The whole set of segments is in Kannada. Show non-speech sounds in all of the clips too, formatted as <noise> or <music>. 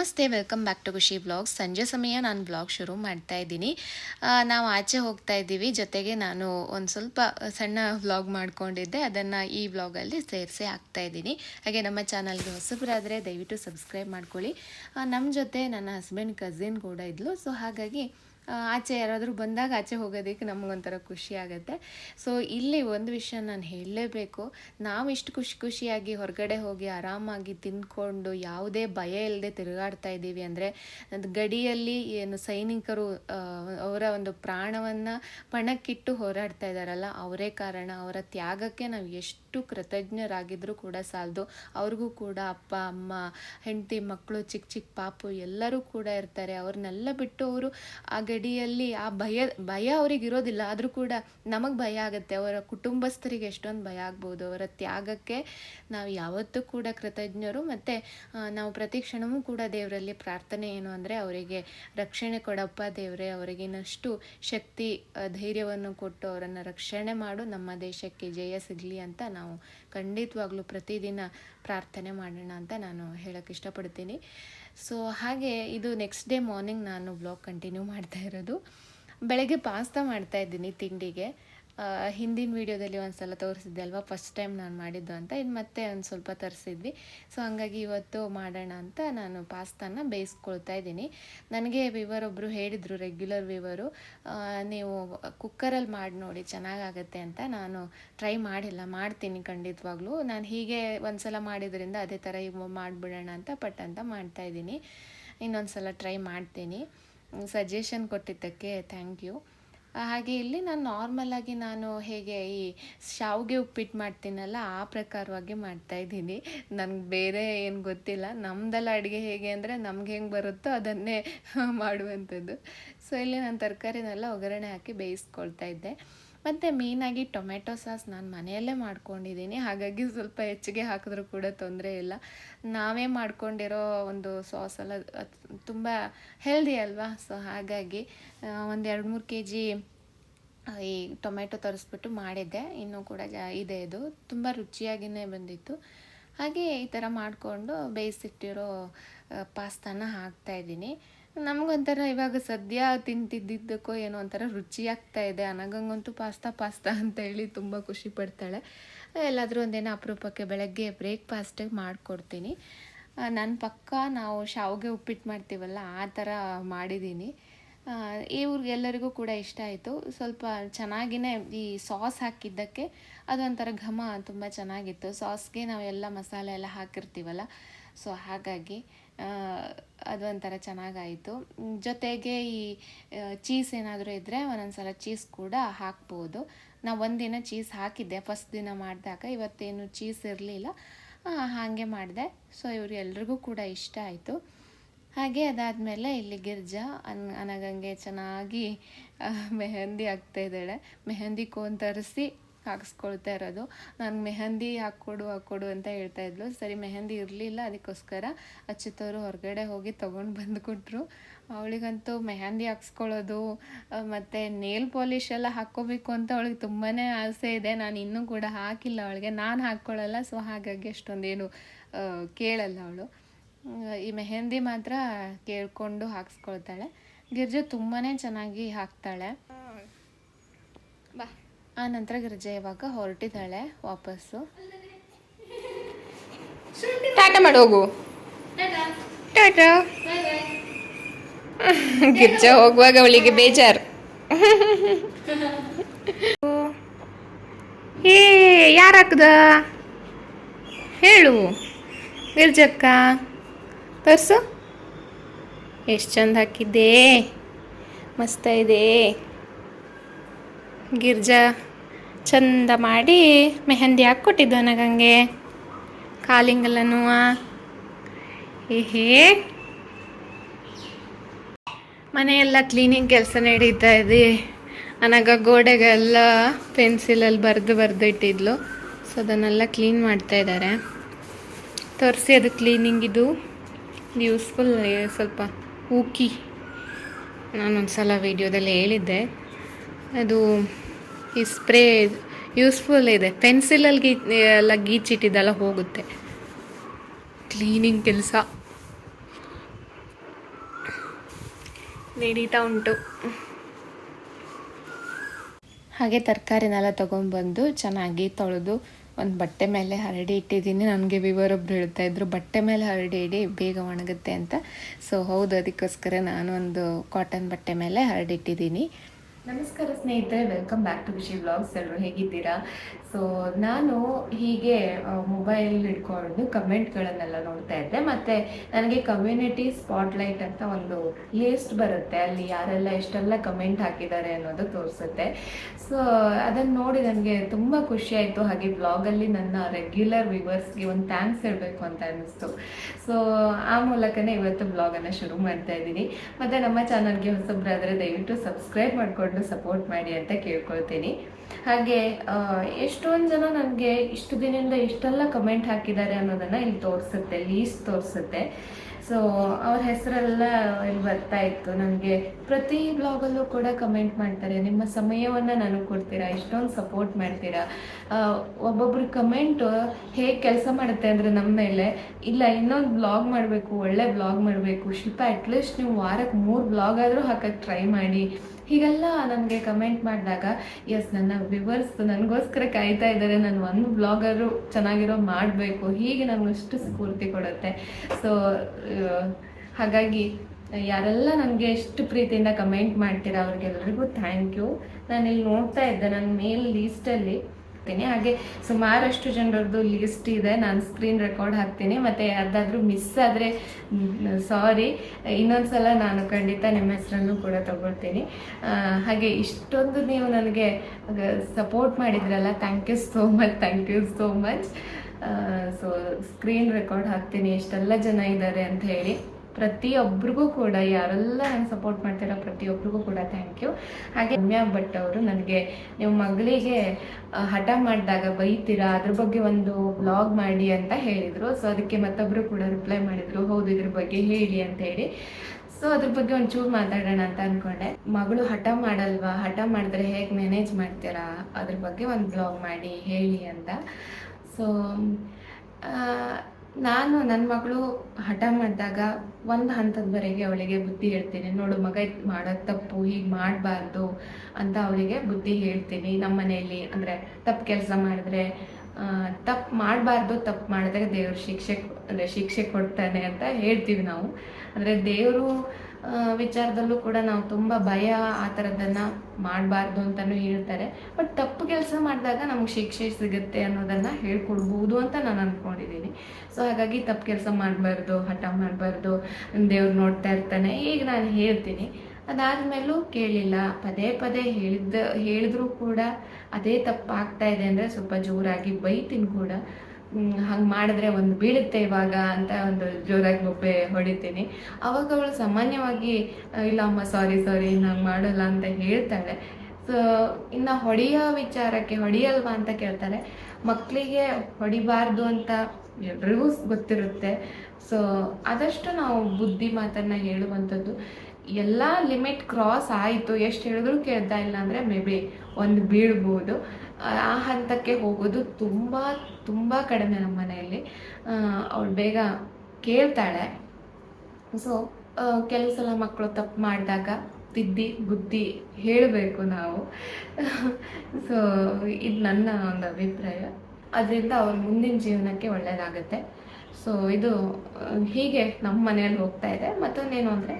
ನಮಸ್ತೆ welcome back to Khushi blog ಸಂಜೆ ಸಮಯ ನಾನು ಬ್ಲಾಗ್ ಶುರು ಮಾಡ್ತಾ ಇದ್ದೀನಿ. ನಾವು ಆಚೆ ಹೋಗ್ತಾ ಇದ್ದೀವಿ. ಜೊತೆಗೆ ನಾನು ಒಂದು ಸ್ವಲ್ಪ ಸಣ್ಣ ವ್ಲಾಗ್ ಮಾಡ್ಕೊಂಡಿದ್ದೆ. ಅದನ್ನು ಈ ವ್ಲಾಗಲ್ಲಿ ಸೇರಿಸಿ ಹಾಕ್ತಾ ಇದ್ದೀನಿ. ಹಾಗೆ ನಮ್ಮ ಚಾನಲ್ಗೆ ಹೊಸಬರಾದರೆ ದಯವಿಟ್ಟು ಸಬ್ಸ್ಕ್ರೈಬ್ ಮಾಡ್ಕೊಳ್ಳಿ. ನಮ್ಮ ಜೊತೆ ನನ್ನ ಹಸ್ಬೆಂಡ್ ಕಸಿನ್ ಕೂಡ ಇದ್ಲು. ಸೊ ಹಾಗಾಗಿ ಆಚೆ ಯಾರಾದರೂ ಬಂದಾಗ ಆಚೆ ಹೋಗೋದಕ್ಕೆ ನಮಗೊಂಥರ ಖುಷಿ ಆಗುತ್ತೆ. ಸೊ ಇಲ್ಲಿ ಒಂದು ವಿಷಯ ನಾನು ಹೇಳಲೇಬೇಕು. ನಾವು ಇಷ್ಟು ಖುಷಿ ಖುಷಿಯಾಗಿ ಹೊರಗಡೆ ಹೋಗಿ ಆರಾಮಾಗಿ ತಿಂದ್ಕೊಂಡು ಯಾವುದೇ ಭಯ ಇಲ್ಲದೆ ತಿರುಗಾಡ್ತಾ ಇದ್ದೀವಿ ಅಂದರೆ ಗಡಿಯಲ್ಲಿ ಏನು ಸೈನಿಕರು ಅವರ ಒಂದು ಪ್ರಾಣವನ್ನು ಪಣಕ್ಕಿಟ್ಟು ಹೋರಾಡ್ತಾ ಇದ್ದಾರಲ್ಲ, ಅವರೇ ಕಾರಣ. ಅವರ ತ್ಯಾಗಕ್ಕೆ ನಾವು ಎಷ್ಟು ಕೃತಜ್ಞರಾಗಿದ್ದರೂ ಕೂಡ ಸಾಲದು. ಅವ್ರಿಗೂ ಕೂಡ ಅಪ್ಪ, ಅಮ್ಮ, ಹೆಂಡತಿ ಮಕ್ಕಳು ಚಿಕ್ಕ ಚಿಕ್ಕ ಪಾಪು ಎಲ್ಲರೂ ಕೂಡ ಇರ್ತಾರೆ. ಅವ್ರನ್ನೆಲ್ಲ ಬಿಟ್ಟು ಅವರು ಆ ಗಡಿಯಲ್ಲಿ ಆ ಭಯ ಭಯ ಅವ್ರಿಗೆ ಇರೋದಿಲ್ಲ. ಆದರೂ ಕೂಡ ನಮಗೆ ಭಯ ಆಗುತ್ತೆ. ಅವರ ಕುಟುಂಬಸ್ಥರಿಗೆ ಎಷ್ಟೊಂದು ಭಯ ಆಗ್ಬೋದು. ಅವರ ತ್ಯಾಗಕ್ಕೆ ನಾವು ಯಾವತ್ತೂ ಕೂಡ ಕೃತಜ್ಞರು. ಮತ್ತು ನಾವು ಪ್ರತಿ ಕ್ಷಣವೂ ಕೂಡ ದೇವರಲ್ಲಿ ಪ್ರಾರ್ಥನೆ ಏನು ಅಂದರೆ ಅವರಿಗೆ ರಕ್ಷಣೆ ಕೊಡಪ್ಪ ದೇವರೇ. ಅವರಿಗಿನಷ್ಟು ಶಕ್ತಿ ಧೈರ್ಯವನ್ನು ಕೊಟ್ಟು ಅವರನ್ನು ರಕ್ಷಣೆ ಮಾಡು. ನಮ್ಮ ದೇಶಕ್ಕೆ ಜಯ ಸಿಗಲಿ ಅಂತ ನಾವು ಖಂಡಿತವಾಗ್ಲೂ ಪ್ರತಿದಿನ ಪ್ರಾರ್ಥನೆ ಮಾಡೋಣ ಅಂತ ನಾನು ಹೇಳೋಕ್ಕೆ ಇಷ್ಟಪಡ್ತೀನಿ. ಸೊ ಹಾಗೆ ಇದು ನೆಕ್ಸ್ಟ್ ಡೇ ಮಾರ್ನಿಂಗ್ ನಾನು ಬ್ಲಾಗ್ ಕಂಟಿನ್ಯೂ ಮಾಡ್ತಾ ಇರೋದು. ಬೆಳಗ್ಗೆ ಪಾಸ್ತಾ ಮಾಡ್ತಾ ಇದ್ದೀನಿ ತಿಂಡಿಗೆ. ಹಿಂದಿನ ವಿಡಿಯೋದಲ್ಲಿ ಒಂದು ಸಲ ತೋರಿಸಿದ್ದೆ ಅಲ್ವಾ? ಫಸ್ಟ್ ಟೈಮ್ ನಾನು ಮಾಡಿದ್ದು ಅಂತ. ಇದು ಮತ್ತೆ ಒಂದು ಸ್ವಲ್ಪ ತರಿಸಿದ್ವಿ. ಸೊ ಹಂಗಾಗಿ ಇವತ್ತು ಮಾಡೋಣ ಅಂತ ನಾನು ಪಾಸ್ತಾನ ಬೇಯಿಸ್ಕೊಳ್ತಾ ಇದ್ದೀನಿ. ನನಗೆ ವಿವರ್ ಒಬ್ಬರು ಹೇಳಿದರು ರೆಗ್ಯುಲರ್ ವಿವರು. ನೀವು ಕುಕ್ಕರಲ್ಲಿ ಮಾಡಿ ನೋಡಿ, ಚೆನ್ನಾಗಾಗತ್ತೆ ಅಂತ ನಾನು ಟ್ರೈ ಮಾಡಿಲ್ಲ. ಮಾಡ್ತೀನಿ ಖಂಡಿತವಾಗ್ಲೂ. ನಾನು ಹೀಗೆ ಒಂದು ಸಲ ಮಾಡಿದ್ರಿಂದ ಅದೇ ಥರ ಈಗ ಮಾಡಿಬಿಡೋಣ ಅಂತ, ಪಟ್ ಅಂತ ಮಾಡ್ತಾ ಇದ್ದೀನಿ. ಇನ್ನೊಂದು ಸಲ ಟ್ರೈ ಮಾಡ್ತೀನಿ. ಸಜೆಷನ್ ಕೊಟ್ಟಿದ್ದಕ್ಕೆ ಥ್ಯಾಂಕ್ ಯು ಹಾಗೆ ಇಲ್ಲಿ ನಾನು ನಾರ್ಮಲಾಗಿ ನಾನು ಹೇಗೆ ಈ ಶಾವಿಗೆ ಉಪ್ಪಿಟ್ಟು ಮಾಡ್ತೀನಲ್ಲ, ಆ ಪ್ರಕಾರವಾಗಿ ಮಾಡ್ತಾ ಇದ್ದೀನಿ. ನನಗೆ ಬೇರೆ ಏನು ಗೊತ್ತಿಲ್ಲ. ನಮ್ಮದೆಲ್ಲ ಅಡುಗೆ ಹೇಗೆ ಅಂದರೆ ನಮ್ಗೆ ಹೆಂಗೆ ಬರುತ್ತೋ ಅದನ್ನೇ <laughs> ಮಾಡುವಂಥದ್ದು. ಸೊ ಇಲ್ಲಿ ನಾನು ತರಕಾರಿನೆಲ್ಲ ಒಗ್ಗರಣೆ ಹಾಕಿ ಬೇಯಿಸ್ಕೊಳ್ತಾ ಇದ್ದೆ. ಮತ್ತು ಮೇಯ್ನಾಗಿ ಟೊಮೆಟೊ ಸಾಸ್ ನಾನು ಮನೆಯಲ್ಲೇ ಮಾಡ್ಕೊಂಡಿದ್ದೀನಿ. ಹಾಗಾಗಿ ಸ್ವಲ್ಪ ಹೆಚ್ಚಿಗೆ ಹಾಕಿದ್ರೂ ಕೂಡ ತೊಂದರೆ ಇಲ್ಲ. ನಾವೇ ಮಾಡ್ಕೊಂಡಿರೋ ಒಂದು ಸಾಸ್ ಎಲ್ಲ ತುಂಬ ಹೆಲ್ದಿ ಅಲ್ವಾ? ಸೊ ಹಾಗಾಗಿ ಒಂದು ಎರಡು ಮೂರು ಕೆ ಜಿ ಈ ಟೊಮೆಟೊ ತರಿಸ್ಬಿಟ್ಟು ಮಾಡಿದ್ದೆ. ಇನ್ನೂ ಕೂಡ ಇದೆ ಇದು. ತುಂಬ ರುಚಿಯಾಗಿಯೇ ಬಂದಿತ್ತು. ಹಾಗೆ ಈ ಥರ ಮಾಡಿಕೊಂಡು ಬೇಯಿಸಿಟ್ಟಿರೋ ಪಾಸ್ತಾನ ಹಾಕ್ತಾ ಇದ್ದೀನಿ. ನಮಗೊಂಥರ ಇವಾಗ ಸದ್ಯ ತಿಂತಿದ್ದಿದ್ದಕ್ಕೋ ಏನೋ ಒಂಥರ ರುಚಿ ಆಗ್ತಾ ಇದೆ. ಅನಗಂಗಂತೂ ಪಾಸ್ತಾ ಪಾಸ್ತಾ ಅಂತ ಹೇಳಿ ತುಂಬ ಖುಷಿ ಪಡ್ತಾಳೆ. ಎಲ್ಲಾದರೂ ಒಂದೇನೋ ಅಪರೂಪಕ್ಕೆ ಬೆಳಗ್ಗೆ ಬ್ರೇಕ್ಫಾಸ್ಟಿಗೆ ಮಾಡಿಕೊಡ್ತೀನಿ. ನನ್ನ ಪಕ್ಕ ನಾವು ಶಾವಿಗೆ ಉಪ್ಪಿಟ್ಟು ಮಾಡ್ತೀವಲ್ಲ, ಆ ಥರ ಮಾಡಿದ್ದೀನಿ ಇವ್ರಿಗೆಲ್ಲರಿಗೂ ಕೂಡ ಇಷ್ಟ ಆಯಿತು. ಸ್ವಲ್ಪ ಚೆನ್ನಾಗಿನೇ ಈ ಸಾಸ್ ಹಾಕಿದ್ದಕ್ಕೆ ಅದೊಂಥರ ಘಮ ತುಂಬ ಚೆನ್ನಾಗಿತ್ತು. ಸಾಸ್ಗೆ ನಾವೆಲ್ಲ ಮಸಾಲೆ ಎಲ್ಲ ಹಾಕಿರ್ತೀವಲ್ಲ ಸೊ ಹಾಗಾಗಿ ಅದೊಂಥರ ಚೆನ್ನಾಗಾಯಿತು. ಜೊತೆಗೆ ಈ ಚೀಸ್ ಏನಾದರೂ ಇದ್ದರೆ ಒಂದೊಂದು ಸಲ ಚೀಸ್ ಕೂಡ ಹಾಕ್ಬೋದು. ನಾವು ಒಂದಿನ ಚೀಸ್ ಹಾಕಿದ್ದೆ ಫಸ್ಟ್ ದಿನ ಮಾಡಿದಾಗ. ಇವತ್ತೇನು ಚೀಸ್ ಇರಲಿಲ್ಲ. ಹಾಗೆ ಮಾಡಿದೆ. ಸೊ ಇವರು ಎಲ್ರಿಗೂ ಕೂಡ ಇಷ್ಟ ಆಯಿತು. ಹಾಗೆ ಅದಾದಮೇಲೆ ಇಲ್ಲಿ ಗಿರ್ಜಾ ಅನ್, ಅನಗಂಗೆ ಚೆನ್ನಾಗಿ ಮೆಹಂದಿ ಹಾಕ್ತಾ ಇದ್ದಾಳೆ. ಮೆಹಂದಿ ಕೋನ್ ತರಿಸಿ. ಹಾಕ್ಸ್ಕೊಳ್ತಾ ಇರೋದು. ನಾನು ಮೆಹಂದಿ ಹಾಕ್ಕೊಡು ಹಾಕ್ಕೊಡು ಅಂತ ಹೇಳ್ತಾ ಇದ್ಲು. ಸರಿ, ಮೆಹಂದಿ ಇರಲಿಲ್ಲ, ಅದಕ್ಕೋಸ್ಕರ ಅಚ್ಯುತವರು ಹೊರಗಡೆ ಹೋಗಿ ತೊಗೊಂಡು ಬಂದು ಕೊಟ್ಟರು ಅವಳಿಗಂತೂ ಮೆಹಂದಿ ಹಾಕ್ಸ್ಕೊಳ್ಳೋದು ಮತ್ತು ನೇಲ್ ಪಾಲಿಶ್ ಎಲ್ಲ ಹಾಕ್ಕೋಬೇಕು ಅಂತ ಅವಳಿಗೆ ತುಂಬಾ ಆಸೆ ಇದೆ. ನಾನು ಇನ್ನೂ ಕೂಡ ಹಾಕಿಲ್ಲ ಅವಳಿಗೆ. ನಾನು ಹಾಕ್ಕೊಳ್ಳಲ್ಲ ಸೊ ಹಾಗಾಗಿ ಅಷ್ಟೊಂದೇನು ಕೇಳಲ್ಲ ಅವಳು. ಈ ಮೆಹಂದಿ ಮಾತ್ರ ಕೇಳಿಕೊಂಡು ಹಾಕ್ಸ್ಕೊಳ್ತಾಳೆ. ಗಿರ್ಜಾ ತುಂಬಾ ಚೆನ್ನಾಗಿ ಹಾಕ್ತಾಳೆ. ಬಾ. ಆ ನಂತರ ಗಿರ್ಜಾ ಇವಾಗ ಹೊರಟಿದ್ದಾಳೆ ವಾಪಸ್ಸು. ಟಾಟಾ ಮಾಡಿ ಹೋಗು. ಟಾಟಾ. ಗಿರ್ಜಾ ಹೋಗುವಾಗ ಅವಳಿಗೆ ಬೇಜಾರು. ಏ ಯಾರು ಹಾಕ್ದ? ಹೇಳು. ಗಿರ್ಜಕ್ಕ ತರ್ಸು. ಎಷ್ಟು ಚಂದ ಹಾಕಿದ್ದೆ. ಮಸ್ತ ಇದೆ. ಗಿರ್ಜಾ. ಚಂದ ಮಾಡಿ ಮೆಹಂದಿ ಹಾಕ್ಕೊಟ್ಟಿದ್ದು ನನಗಂಗೆ ಕಾಲಿಂಗೆಲ್ಲನೂ ಏಹೇ. ಮನೆಯೆಲ್ಲ ಕ್ಲೀನಿಂಗ್ ಕೆಲಸ ನಡೀತಾ ಇದೆ. ನನಗೆ ಗೋಡೆಗೆಲ್ಲ ಪೆನ್ಸಿಲಲ್ಲಿ ಬರೆದು ಬರೆದು ಇಟ್ಟಿದ್ಲು. ಸೊ ಅದನ್ನೆಲ್ಲ ಕ್ಲೀನ್ ಮಾಡ್ತಾ ಇದ್ದಾರೆ. ತೋರಿಸಿ ಅದು ಕ್ಲೀನಿಂಗ್ ಇದು ಯೂಸ್ಫುಲ್ ಸ್ವಲ್ಪ ಊಕಿ. ನಾನೊಂದು ಸಲ ವೀಡಿಯೋದಲ್ಲಿ ಹೇಳಿದ್ದೆ. ಅದು ಈ ಸ್ಪ್ರೇ ಯೂಸ್ಫುಲ್ ಇದೆ. ಪೆನ್ಸಿಲಲ್ಲಿ ಗೀ, ಎಲ್ಲ ಗೀಚಿಟ್ಟಿದ್ದೆಲ್ಲ ಹೋಗುತ್ತೆ. ಕ್ಲೀನಿಂಗ್ ಕೆಲಸ. ನಡೀತಾ ಉಂಟು. ಹಾಗೆ ತರಕಾರಿನೆಲ್ಲ ತೊಗೊಂಡ್ಬಂದು ಚೆನ್ನಾಗಿ ತೊಳೆದು ಒಂದು ಬಟ್ಟೆ ಮೇಲೆ ಹರಡಿ ಇಟ್ಟಿದ್ದೀನಿ. ನನಗೆ ವಿವರ್ ಒಬ್ರು ಹೇಳ್ತಾ ಇದ್ರು, ಬಟ್ಟೆ ಮೇಲೆ ಹರಡಿ ಇಡಿ, ಬೇಗ ಒಣಗುತ್ತೆ ಅಂತ. ಸೊ ಹೌದು, ಅದಕ್ಕೋಸ್ಕರ ನಾನು ಒಂದು ಕಾಟನ್ ಬಟ್ಟೆ ಮೇಲೆ ಹರಡಿಟ್ಟಿದ್ದೀನಿ ನಮಸ್ಕಾರ ಸ್ನೇಹಿತರೆ welcome back to Vishi blogs ಎಲ್ಲರೂ ಹೇಗಿದ್ದೀರಾ? ಸೊ ನಾನು ಹೀಗೆ ಮೊಬೈಲ್ ಹಿಡ್ಕೊಂಡು ಕಮೆಂಟ್ಗಳನ್ನೆಲ್ಲ ನೋಡ್ತಾ ಇದ್ದೆ. ಮತ್ತು ನನಗೆ ಕಮ್ಯುನಿಟಿ ಸ್ಪಾಟ್ಲೈಟ್ ಅಂತ ಒಂದು ಲಿಸ್ಟ್ ಬರುತ್ತೆ. ಅಲ್ಲಿ ಯಾರೆಲ್ಲ ಎಷ್ಟೆಲ್ಲ ಕಮೆಂಟ್ ಹಾಕಿದ್ದಾರೆ ಅನ್ನೋದು ತೋರಿಸುತ್ತೆ. ಸೊ ಅದನ್ನು ನೋಡಿ ನನಗೆ ತುಂಬ ಖುಷಿ ಆಯಿತು. ಹಾಗೆ ಬ್ಲಾಗಲ್ಲಿ ನನ್ನ ರೆಗ್ಯುಲರ್ ವ್ಯೂವರ್ಸ್ಗೆ ಒಂದು ಥ್ಯಾಂಕ್ಸ್ ಹೇಳಬೇಕು ಅಂತ ಅನ್ನಿಸ್ತು. ಸೊ ಆ ಮೂಲಕನೇ ಇವತ್ತು ಬ್ಲಾಗನ್ನು ಶುರು ಮಾಡ್ತಾ ಇದ್ದೀನಿ. ಮತ್ತು ನಮ್ಮ ಚಾನಲ್ಗೆ ಹೊಸಬ್ರಾದರೆ ದಯವಿಟ್ಟು ಸಬ್ಸ್ಕ್ರೈಬ್ ಮಾಡಿಕೊಂಡು. ಸಪೋರ್ಟ್ ಮಾಡಿ ಅಂತ ಕೇಳ್ಕೊಳ್ತೀನಿ. ಹಾಗೆ ಎಷ್ಟೊಂದು ಜನ ನನಗೆ ಇಷ್ಟು ದಿನದಿಂದ ಇಷ್ಟೆಲ್ಲ ಕಮೆಂಟ್ ಹಾಕಿದ್ದಾರೆ ಅನ್ನೋದನ್ನು ಇಲ್ಲಿ ತೋರಿಸುತ್ತೆ ಲೀಸ್ಟ್ ತೋರಿಸುತ್ತೆ. ಸೊ ಅವ್ರ ಹೆಸರೆಲ್ಲ ಇಲ್ಲಿ ಬರ್ತಾ ಇತ್ತು. ನನಗೆ ಪ್ರತಿ ಬ್ಲಾಗಲ್ಲೂ ಕೂಡ ಕಮೆಂಟ್ ಮಾಡ್ತಾರೆ, ನಿಮ್ಮ ಸಮಯವನ್ನು ನನಗೆ ಕೊಡ್ತೀರಾ? ಇಷ್ಟೊಂದು ಸಪೋರ್ಟ್ ಮಾಡ್ತೀರಾ? ಒಬ್ಬೊಬ್ರು ಕಮೆಂಟ್ ಹೇಗೆ ಕೆಲಸ ಮಾಡುತ್ತೆ ಅಂದರೆ ನಮ್ಮ ಮೇಲೆ, ಇಲ್ಲ, ಇನ್ನೊಂದು ಬ್ಲಾಗ್ ಮಾಡಬೇಕು, ಒಳ್ಳೆ ಬ್ಲಾಗ್ ಮಾಡಬೇಕು. ಶಿಲ್ಪ ಅಟ್ಲೀಸ್ಟ್ ನೀವು ವಾರಕ್ಕೆ ಮೂರು ಬ್ಲಾಗ್ ಆದರೂ ಹಾಕಕ್ಕೆ ಟ್ರೈ ಮಾಡಿ. ಹೀಗೆಲ್ಲ ನನಗೆ ಕಮೆಂಟ್ ಮಾಡಿದಾಗ ಎಸ್ ನನ್ನ ವ್ಯೂವರ್ಸ್ ನನಗೋಸ್ಕರ ಕಾಯ್ತಾ ಇದ್ದಾರೆ. ನಾನು ಒಂದು ಬ್ಲಾಗರು ಚೆನ್ನಾಗಿರೋ ಮಾಡಬೇಕು. ಹೀಗೆ ನನಗೆ ಅಷ್ಟು ಸ್ಫೂರ್ತಿ ಕೊಡುತ್ತೆ. ಸೊ ಹಾಗಾಗಿ, ಯಾರೆಲ್ಲ ನನಗೆ ಎಷ್ಟು ಪ್ರೀತಿಯಿಂದ ಕಮೆಂಟ್ ಮಾಡ್ತೀರಾ ಅವ್ರಿಗೆಲ್ಲರಿಗೂ ಥ್ಯಾಂಕ್ ಯು ನಾನು ಇಲ್ಲಿ ನೋಡ್ತಾ ಇದ್ದೆ. ನನ್ನ ಮೇಲ್ ಲೀಸ್ಟಲ್ಲಿ ಹಾಕ್ತೀನಿ. ಹಾಗೆ ಸುಮಾರಷ್ಟು ಜನರದ್ದು ಲಿಸ್ಟ್ ಇದೆ. ನಾನು ಸ್ಕ್ರೀನ್ ರೆಕಾರ್ಡ್ ಹಾಕ್ತೀನಿ. ಮತ್ತು ಯಾರ್ದಾದ್ರೂ ಮಿಸ್ ಆದರೆ ಸಾರಿ ಇನ್ನೊಂದ್ಸಲ ನಾನು ಖಂಡಿತ ನಿಮ್ಮ ಹೆಸರನ್ನು ಕೂಡ ತಗೊಳ್ತೀನಿ. ಹಾಗೆ ಇಷ್ಟೊಂದು ನೀವು ನನಗೆ ಸಪೋರ್ಟ್ ಮಾಡಿದ್ರಲ್ಲ. Thank you so much thank you so much so screen record ಹಾಕ್ತೀನಿ. ಎಷ್ಟೆಲ್ಲ ಜನ ಇದ್ದಾರೆ ಅಂತ ಹೇಳಿ. ಪ್ರತಿಯೊಬ್ಬರಿಗೂ ಕೂಡ, ಯಾರೆಲ್ಲ ನಂಗೆ ಸಪೋರ್ಟ್ ಮಾಡ್ತೀರಾ ಪ್ರತಿಯೊಬ್ಬರಿಗೂ ಕೂಡ ಥ್ಯಾಂಕ್ ಯು ಹಾಗೆ ರಮ್ಯಾ ಭಟ್ ಅವರು ನನಗೆ ನೀವು ಮಗಳಿಗೆ ಹಠ ಮಾಡಿದಾಗ ಬೈತೀರಾ, ಅದ್ರ ಬಗ್ಗೆ ಒಂದು ಬ್ಲಾಗ್ ಮಾಡಿ ಅಂತ ಹೇಳಿದರು. ಸೊ ಅದಕ್ಕೆ ಮತ್ತೊಬ್ಬರು ಕೂಡ ರಿಪ್ಲೈ ಮಾಡಿದರು. ಹೌದು, ಇದ್ರ ಬಗ್ಗೆ ಹೇಳಿ ಅಂತ ಹೇಳಿ. ಸೊ ಅದ್ರ ಬಗ್ಗೆ ಒಂಚೂರು ಮಾತಾಡೋಣ ಅಂತ ಅಂದ್ಕೊಂಡೆ ಮಗಳು ಹಠ ಮಾಡಲ್ವಾ? ಹಠ ಮಾಡಿದ್ರೆ ಹೇಗೆ ಮ್ಯಾನೇಜ್ ಮಾಡ್ತೀರಾ? ಅದ್ರ ಬಗ್ಗೆ ಒಂದು ಬ್ಲಾಗ್ ಮಾಡಿ, ಹೇಳಿ ಅಂತ. ಸೊ ನಾನು ನನ್ನ ಮಗಳು ಹಠ ಮಾಡಿದಾಗ ಒಂದು ಹಂತದವರೆಗೆ ಅವಳಿಗೆ ಬುದ್ಧಿ ಹೇಳ್ತೀನಿ, ನೋಡು ಮಗ, ಇದು ಮಾಡೋದು ತಪ್ಪು, ಹೀಗೆ ಮಾಡಬಾರ್ದು ಅಂತ ಅವಳಿಗೆ ಬುದ್ಧಿ ಹೇಳ್ತೀನಿ. ನಮ್ಮ ಮನೆಯಲ್ಲಿ ಅಂದರೆ ತಪ್ಪು ಕೆಲಸ ಮಾಡಿದ್ರೆ ತಪ್ಪು ಮಾಡಬಾರ್ದು, ತಪ್ಪು ಮಾಡಿದ್ರೆ ದೇವ್ರ ಶಿಕ್ಷೆ ಅಂದರೆ ಶಿಕ್ಷೆ ಕೊಡ್ತಾನೆ ಅಂತ ಹೇಳ್ತೀವಿ ನಾವು. ಅಂದರೆ ದೇವರು ವಿಚಾರದಲ್ಲೂ ಕೂಡ ನಾವು ತುಂಬ ಭಯ ಆ ಥರದ್ದನ್ನು ಮಾಡಬಾರ್ದು ಅಂತಲೂ ಹೇಳ್ತಾರೆ. ಬಟ್ ತಪ್ಪು ಕೆಲಸ ಮಾಡಿದಾಗ ನಮ್ಗೆ ಶಿಕ್ಷೆ ಸಿಗುತ್ತೆ ಅನ್ನೋದನ್ನು ಹೇಳ್ಕೊಡ್ಬೋದು ಅಂತ ನಾನು ಅಂದ್ಕೊಂಡಿದ್ದೀನಿ ಸೊ ಹಾಗಾಗಿ ತಪ್ಪು ಕೆಲಸ ಮಾಡಬಾರ್ದು, ಹಠ ಮಾಡಬಾರ್ದು, ದೇವ್ರು ನೋಡ್ತಾ ಇರ್ತಾನೆ. ಈಗ ನಾನು ಹೇಳ್ತೀನಿ. ಅದಾದಮೇಲೂ ಕೇಳಿಲ್ಲ. ಪದೇ ಪದೇ ಹೇಳಿದ, ಹೇಳಿದ್ರು ಕೂಡ ಅದೇ ತಪ್ಪಾಗ್ತಾ ಇದೆ ಅಂದರೆ ಸ್ವಲ್ಪ ಜೋರಾಗಿ ಬೈತೀನಿ ಕೂಡ. ಹಂಗೆ ಮಾಡಿದ್ರೆ ಒಂದು ಬೀಳುತ್ತೆ ಇವಾಗ ಅಂತ ಒಂದು ಜೋರಾಗಿ ಬೊಬ್ಬೆ ಹೊಡಿತೀನಿ. ಅವಾಗ ಅವಳು ಸಾಮಾನ್ಯವಾಗಿ ಇಲ್ಲ ಅಮ್ಮ ಸಾರಿ ಸಾರಿ ನಂಗೆ ಮಾಡಲ್ಲ ಅಂತ ಹೇಳ್ತಾಳೆ. ಸೊ ಇನ್ನು ಹೊಡೆಯೋ ವಿಚಾರಕ್ಕೆ, ಹೊಡೆಯಲ್ವಾ ಅಂತ ಕೇಳ್ತಾರೆ ಮಕ್ಕಳಿಗೆ ಹೊಡಿಬಾರ್ದು ಅಂತ ಎಲ್ರಿಗೂ ಗೊತ್ತಿರುತ್ತೆ. ಸೊ ಆದಷ್ಟು ನಾವು ಬುದ್ಧಿ ಮಾತನ್ನು ಹೇಳುವಂಥದ್ದು. ಎಲ್ಲ ಲಿಮಿಟ್ ಕ್ರಾಸ್ ಆಯಿತು. ಎಷ್ಟು ಹೇಳಿದ್ರು ಕೇಳ್ತಾ ಇಲ್ಲ ಅಂದರೆ ಮೇ ಬಿ ಒಂದು ಬೀಳ್ಬೋದು. ಆ ಹಂತಕ್ಕೆ ಹೋಗೋದು ತುಂಬ ತುಂಬ ಕಡಿಮೆ ನಮ್ಮ ಮನೆಯಲ್ಲಿ. ಅವಳು ಬೇಗ ಕೇಳ್ತಾಳೆ. ಸೊ ಕೆಲವು ಸಲ ಮಕ್ಕಳು ತಪ್ಪು ಮಾಡಿದಾಗ ತಿದ್ದಿ ಬುದ್ಧಿ ಹೇಳಬೇಕು ನಾವು. <laughs> ಸೊ ಇದು ನನ್ನ ಒಂದು ಅಭಿಪ್ರಾಯ. ಅದರಿಂದ ಅವ್ರ ಮುಂದಿನ ಜೀವನಕ್ಕೆ ಒಳ್ಳೆಯದಾಗುತ್ತೆ ಸೊ ಇದು ಹೀಗೆ ನಮ್ಮ ಮನೆಯಲ್ಲಿ ಹೋಗ್ತಾ ಇದೆ. ಮತ್ತೊಂದೇನು ಅಂದರೆ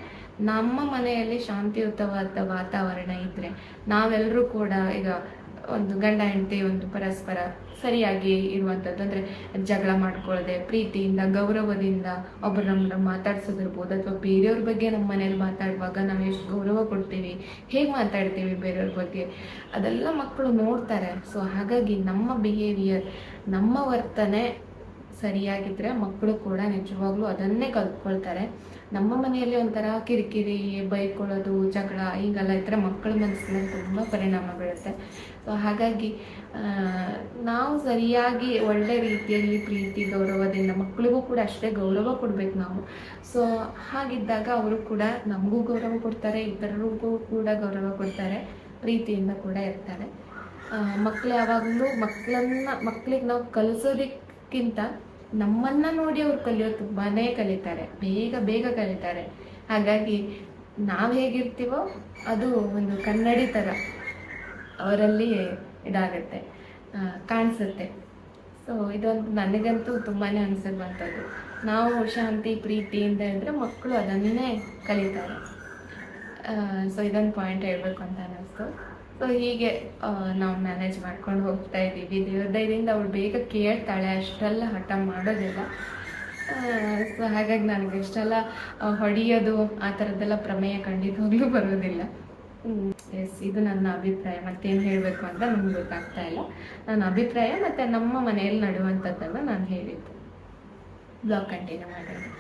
ನಮ್ಮ ಮನೆಯಲ್ಲಿ ಶಾಂತಿಯುತವಾದ ವಾತಾವರಣ ಇದ್ದರೆ ನಾವೆಲ್ಲರೂ ಕೂಡ ಈಗ ಒಂದು ಗಂಡ, ಹೆಂಡತಿ, ಒಂದು ಪರಸ್ಪರ ಸರಿಯಾಗಿ ಇರುವಂಥದ್ದು ಅಂದರೆ ಜಗಳ ಮಾಡ್ಕೊಳ್ಳದೆ ಪ್ರೀತಿಯಿಂದ, ಗೌರವದಿಂದ ಒಬ್ಬರು ನಮ್ಮನ್ನ ಮಾತಾಡ್ಸೋದಿರ್ಬೋದು. ಅಥವಾ ಬೇರೆಯವ್ರ ಬಗ್ಗೆ ನಮ್ಮ ಮನೇಲಿ ಮಾತಾಡುವಾಗ ನಾವು ಎಷ್ಟು ಗೌರವ ಕೊಡ್ತೀವಿ, ಹೇಗೆ ಮಾತಾಡ್ತೀವಿ ಬೇರೆಯವ್ರ ಬಗ್ಗೆ. ಅದೆಲ್ಲ ಮಕ್ಕಳು ನೋಡ್ತಾರೆ. ಸೊ ಹಾಗಾಗಿ ನಮ್ಮ ಬಿಹೇವಿಯರ್ ನಮ್ಮ ವರ್ತನೆ ಸರಿಯಾಗಿದ್ದರೆ ಮಕ್ಕಳು ಕೂಡ ನಿಜವಾಗ್ಲೂ ಅದನ್ನೇ ಕಲ್ತ್ಕೊಳ್ತಾರೆ. ನಮ್ಮ ಮನೆಯಲ್ಲಿ ಒಂಥರ ಕಿರಿಕಿರಿ, ಬೈಕೊಳ್ಳೋದು, ಜಗಳ ಹೀಗೆಲ್ಲ ಇದ್ದರೆ ಮಕ್ಕಳ ಮನಸ್ಸಿನಲ್ಲಿ ತುಂಬ ಪರಿಣಾಮ ಬೀಳುತ್ತೆ. ಸೊ ಹಾಗಾಗಿ ನಾವು ಸರಿಯಾಗಿ ಒಳ್ಳೆ ರೀತಿಯಲ್ಲಿ ಪ್ರೀತಿ, ಗೌರವದಿಂದ ಮಕ್ಕಳಿಗೂ ಕೂಡ ಅಷ್ಟೇ ಗೌರವ ಕೊಡ್ಬೇಕು ನಾವು. ಸೊ ಹಾಗಿದ್ದಾಗ ಅವರು ಕೂಡ ನಮಗೂ ಗೌರವ ಕೊಡ್ತಾರೆ, ಇತರರಿಗೂ ಕೂಡ ಗೌರವ ಕೊಡ್ತಾರೆ, ಪ್ರೀತಿಯಿಂದ ಕೂಡ ಇರ್ತಾರೆ. ಮಕ್ಕಳು ಯಾವಾಗಲೂ ಮಕ್ಕಳನ್ನ ಮಕ್ಕಳಿಗೆ ನಾವು ಕಲಿಸೋದಕ್ಕಿಂತ ನಮ್ಮನ್ನ ನೋಡಿ ಅವ್ರು ಕಲಿಯೋದು ತುಂಬಾನೇ ಕಲಿತಾರೆ, ಬೇಗ ಬೇಗ ಕಲಿತಾರೆ. ಹಾಗಾಗಿ ನಾವು ಹೇಗಿರ್ತೀವೋ ಅದು ಒಂದು ಕನ್ನಡಿ ಥರ ಅವರಲ್ಲಿ ಇದಾಗತ್ತೆ ಕಾಣಿಸುತ್ತೆ. ಸೊ ಇದೊಂದು ನನಗಂತೂ ತುಂಬಾ ಅನಿಸಿರುವಂಥದ್ದು ನಾವು ಶಾಂತಿ ಪ್ರೀತಿಯಿಂದ ಹೇಳಿದ್ರೆ ಮಕ್ಕಳು ಅದನ್ನೇ ಕಲಿತಾರೆ. ಸೊ ಇದೊಂದು ಪಾಯಿಂಟ್ ಹೇಳ್ಬೇಕು ಅಂತ ಅನ್ನಿಸ್ತು ಸೊ ಹೀಗೆ ನಾವು ಮ್ಯಾನೇಜ್ ಮಾಡ್ಕೊಂಡು ಹೋಗ್ತಾ ಇದ್ದೀವಿ. ದೇವ್ರ ದಯದಿಂದ ಅವಳು ಬೇಗ ಕೇಳ್ತಾಳೆ, ಅಷ್ಟೆಲ್ಲ ಹಠ ಮಾಡೋದಿಲ್ಲ. ಸೊ ಹಾಗಾಗಿ ನನಗೆ ಇಷ್ಟೆಲ್ಲ ಹೊಡೆಯೋದು, ಆ ಥರದ್ದೆಲ್ಲ ಪ್ರಮೇಯ ಖಂಡಿತವಾಗ್ಲೂ ಬರೋದಿಲ್ಲ. ಎಸ್ ಇದು ನನ್ನ ಅಭಿಪ್ರಾಯ. ಮತ್ತೇನು ಹೇಳಬೇಕು ಅಂತ ನಮ್ಗೆ ಗೊತ್ತಾಗ್ತಾ ಇಲ್ಲ. ನನ್ನ ಅಭಿಪ್ರಾಯ ಮತ್ತು ನಮ್ಮ ಮನೆಯಲ್ಲಿ ನಡುವಂಥದ್ದನ್ನು ನಾನು ಹೇಳಿದ್ದು. ಬ್ಲಾಗ್ ಕಂಟಿನ್ಯೂ ಮಾಡೋದು